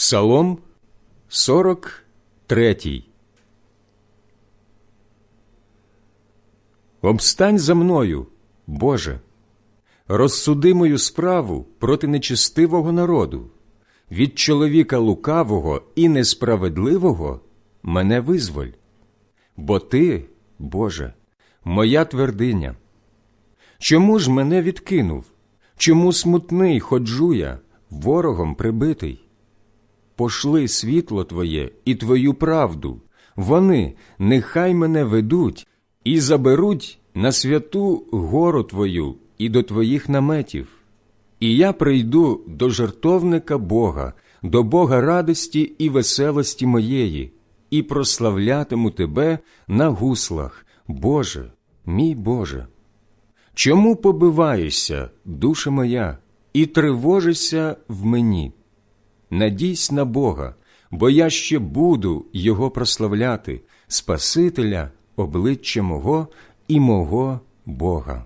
Псалом 43 Обстань за мною, Боже, розсуди мою справу проти нечестивого народу, від чоловіка лукавого і несправедливого мене визволь. Бо ти, Боже, моя твердиня. Чому ж мене відкинув? Чому смутний ходжу я, ворогом прибитий? Пошли світло Твоє і Твою правду, вони нехай мене ведуть і заберуть на святу гору Твою і до Твоїх наметів. І я прийду до жертовника Бога, до Бога радості і веселості моєї, і прославлятиму Тебе на гуслах, Боже, мій Боже. Чому побиваєшся, душа моя, і тривожишся в мені? Надійсь на Бога, бо я ще буду Його прославляти, Спасителя, обличчя мого і мого Бога.